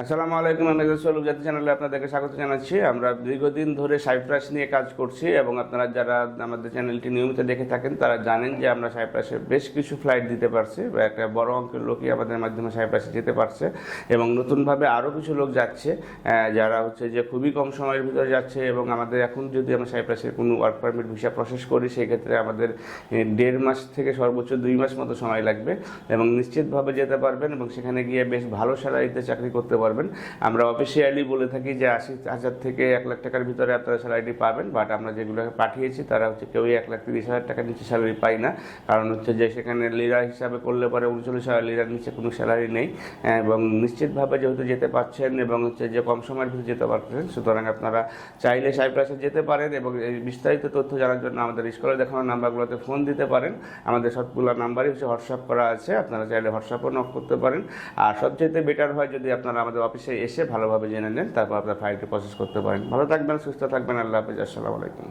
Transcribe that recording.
আসসালামু আলাইকুম, আমি সলুক জাতি চ্যানেলে আপনাদেরকে স্বাগত জানাচ্ছি। আমরা দীর্ঘদিন ধরে সাইপ্রাস নিয়ে কাজ করছি এবং আপনারা যারা আমাদের চ্যানেলটি নিয়মিত দেখে থাকেন, তারা জানেন যে আমরা সাইপ্রাসে বেশ কিছু ফ্লাইট দিতে পারছি বা একটা বড় অঙ্কের লোকই আমাদের মাধ্যমে সাইপ্রাসে যেতে পারছে এবং নতুনভাবে আরও কিছু লোক যাচ্ছে যারা হচ্ছে যে খুবই কম সময়ের ভিতরে যাচ্ছে এবং আমাদের এখন যদি আমরা সাইপ্রাসের কোনো ওয়ার্ক পারমিট ভিসা প্রসেস করি সেই ক্ষেত্রে আমাদের দেড় মাস থেকে সর্বোচ্চ দুই মাস মতো সময় লাগবে এবং নিশ্চিতভাবে যেতে পারবেন এবং সেখানে গিয়ে বেশ ভালো স্যালারিতে চাকরি করতে পারবেন। আমরা অফিসিয়ালি বলে থাকি যে আশি হাজার থেকে এক লাখ টাকার ভিতরে আপনারা স্যালারি পাবেন বাট আমরা যেগুলোকে পাঠিয়েছি তারা হচ্ছে কেউই এক লাখ তিরিশ হাজার টাকার নিচে স্যালারি পাই না। কারণ হচ্ছে যে সেখানে লিরা হিসাবে করলে পরে উনচল্লিশ হাজার লিরার নিচে কোনো স্যালারি নেই। হ্যাঁ, এবং নিশ্চিতভাবে যেহেতু যেতে পারছেন এবং হচ্ছে যে কম সময়ের ভিতরে যেতে পারছেন সুতরাং আপনারা চাইলে সাইপ্রাসে যেতে পারেন এবং এই বিস্তারিত তথ্য জানার জন্য আমাদের স্কুলে দেখানো নাম্বারগুলোতে ফোন দিতে পারেন। আমাদের সবগুলো নাম্বারই হচ্ছে হোয়াটসঅ্যাপ করা আছে আপনারা চাইলে হোয়াটসঅ্যাপও নক করতে পারেন। আর সবচেয়ে বেটার হয় যদি আপনারা আমাদের অফিসে এসে ভালোভাবে জেনে নেন, তারপর আপনার ফাইলটি প্রসেস করতে পারেন। ভালো থাকবেন, সুস্থ থাকবেন, আল্লাহ হাফিজ, আসসালামু আলাইকুম।